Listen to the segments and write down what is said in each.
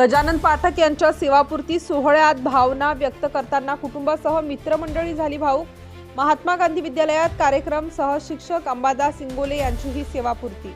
गजानन पाठक यांच्या सेवापूर्ती सोहळ्यात भावना व्यक्त करताना कुटुंबासह मित्रमंडळी झाली भाऊ महात्मा गांधी विद्यालयात कार्यक्रम सहशिक्षक अंबादास इंगोले यांची ही सेवापूर्ती.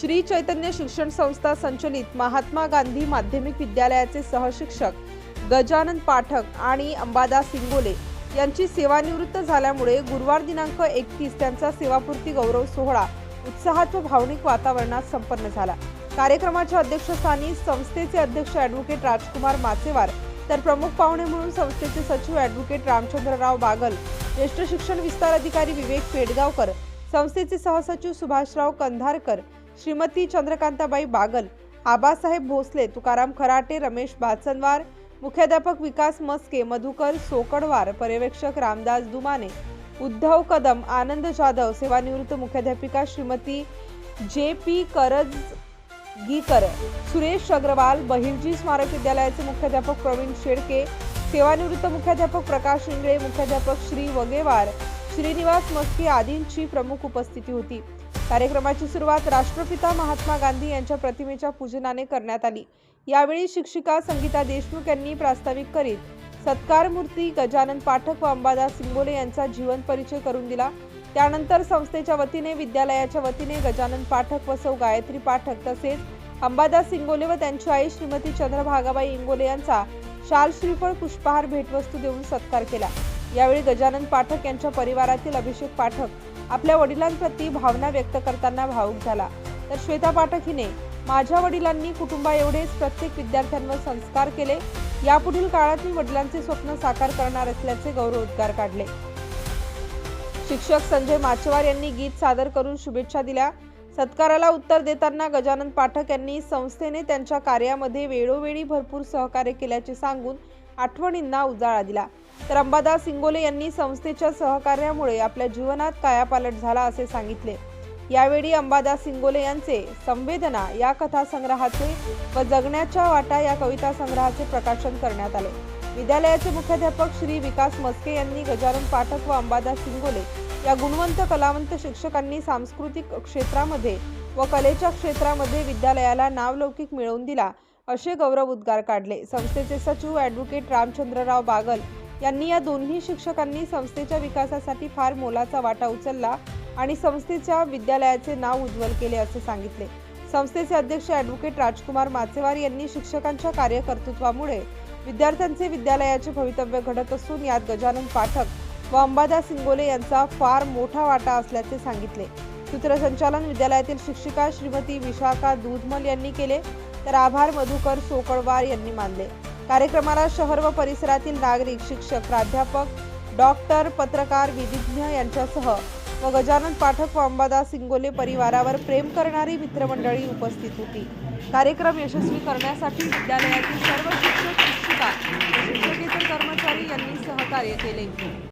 श्री चैतन्य शिक्षण संस्था संचलित महात्मा गांधी माध्यमिक विद्यालयाचे सहशिक्षक गजानन पाठक आणि अंबादास इंगोले यांची सेवानिवृत्त झाल्यामुळे गुरुवार दिनांक एकतीस त्यांचा सेवापूर्ती गौरव सोहळा उत्साहात व भावनिक वातावरणात संपन्न झाला. कार्यक्रमाच्या अध्यक्षस्थानी संस्थेचे अध्यक्ष ॲडव्होकेट राजकुमार मासेवार तर प्रमुख पाहुणे म्हणून संस्थेचे सचिव ॲडव्होकेट रामचंद्रराव बागल ज्येष्ठ शिक्षण विस्तार अधिकारी विवेक पेडगावकर संस्थेचे सहसचिव सुभाषराव कंधारकर श्रीमती चंद्रकांताबाई बागल आबासाहेब भोसले तुकाराम खराटे रमेश बाचनवार मुख्याध्यापक विकास मस्के मधुकर सोकडवार पर्यवेक्षक रामदास दुमाने उद्धव कदम आनंद जाधव सेवानिवृत्त मुख्याध्यापिका श्रीमती जे पी करज गीकर सुरेश अग्रवाल बहिर्जी स्मारक विद्यालयाचे मुख्याध्यापक प्रवीण शेडके सेवानिवृत्त मुख्याध्यापक प्रकाश इंगळे मुख्याध्यापक श्री वगेवार श्रीनिवास मस्के आदींची प्रमुख उपस्थिती होती. कार्यक्रमाची सुरुवात राष्ट्रपिता महात्मा गांधी यांच्या प्रतिमेच्या पूजनाने करण्यात आली. यावेळी शिक्षिका संगीता देशमुख यांनी प्रास्ताविक करीत सत्कार मूर्ती गजानन पाठक व अंबादास सिंगोले यांचा जीवन परिचय करून दिला. त्यानंतर संस्थेच्या वतीने विद्यालयाच्या वतीने गजानन पाठक व सौ गायत्री पाठक तसेच अंबादास इंगोले व त्यांची आई श्रीमती चंद्रभागाबाई इंगोले यांचा शाल श्रीफळ पुष्पहार भेटवस्तू देऊन सत्कार केला. यावेळी गजानन पाठक यांच्या परिवारातील अभिषेक पाठक आपल्या वडिलांप्रती भावना व्यक्त करताना भावूक झाला. तर श्वेता पाठक हिने माझ्या वडिलांनी कुटुंबा एवढेच प्रत्येक विद्यार्थ्यांवर संस्कार केले. यापुढील काळात मी वडिलांचे स्वप्न साकार करणार असल्याचे गौरवोद्गार काढले. शिक्षक संजय माचेवार यांनी गीत सादर करून शुभेच्छा दिल्या. सत्काराला उत्तर देताना गजानन पाठक यांनी संस्थेने त्यांच्या कार्यामध्ये वेळोवेळी भरपूर सहकार्य केल्याचे सांगून आठवणींना उजाळा दिला. तर अंबादास सिंगोले यांनी संस्थेच्या सहकार्यामुळे आपल्या जीवनात कायापालट झाला असे सांगितले. यावेळी अंबादास सिंगोले यांचे संवेदना या कथासंग्रहाचे व जगण्याच्या वाटा या कविता संग्रहाचे प्रकाशन करण्यात आले. विद्यालयाचे मुख्याध्यापक श्री विकास मस्के यांनी गजानन पाठक व अंबादास सिंगोले या गुणवंत कलावंत शिक्षकांनी सांस्कृतिक क्षेत्रामध्ये व कलेच्या क्षेत्रामध्ये विद्यालयाला नावलौकिक मिळवून दिला असे गौरव उद्गार काढले. संस्थेचे सचिव ॲडव्होकेट रामचंद्रराव बागल यांनी या दोन्ही शिक्षकांनी संस्थेच्या विकासासाठी फार मोलाचा वाटा उचलला आणि संस्थेच्या विद्यालयाचे नाव उज्ज्वल केले असे सांगितले. संस्थेचे अध्यक्ष ॲडव्होकेट राजकुमार माचेवार यांनी शिक्षकांच्या कार्यकर्तृत्वामुळे विद्यार्थ्यांचे विद्यालयाचे भवितव्य घडत असून यात गजानन पाठक व अंबादास सिंगोले यांचा फार मोठा वाटा असल्याचे सांगितले. सूत्रसंचालन विद्यालयातील शिक्षिका श्रीमती विशाखा दूधमल यांनी केले तर आभार मधुकर सोकळवार यांनी मानले. कार्यक्रमाला शहर व परिसरातील नागरिक शिक्षक प्राध्यापक डॉक्टर पत्रकार विधिज्ञ यांच्यासह व गजानन पाठक व अंबादास सिंगोले परिवारावर प्रेम करणारी मित्रमंडळी उपस्थित होती. कार्यक्रम यशस्वी करण्यासाठी विद्यालयातील सर्व शिक्षक शिक्षिका शिक्षकेतर कर्मचारी यांनी सहकार्य केले.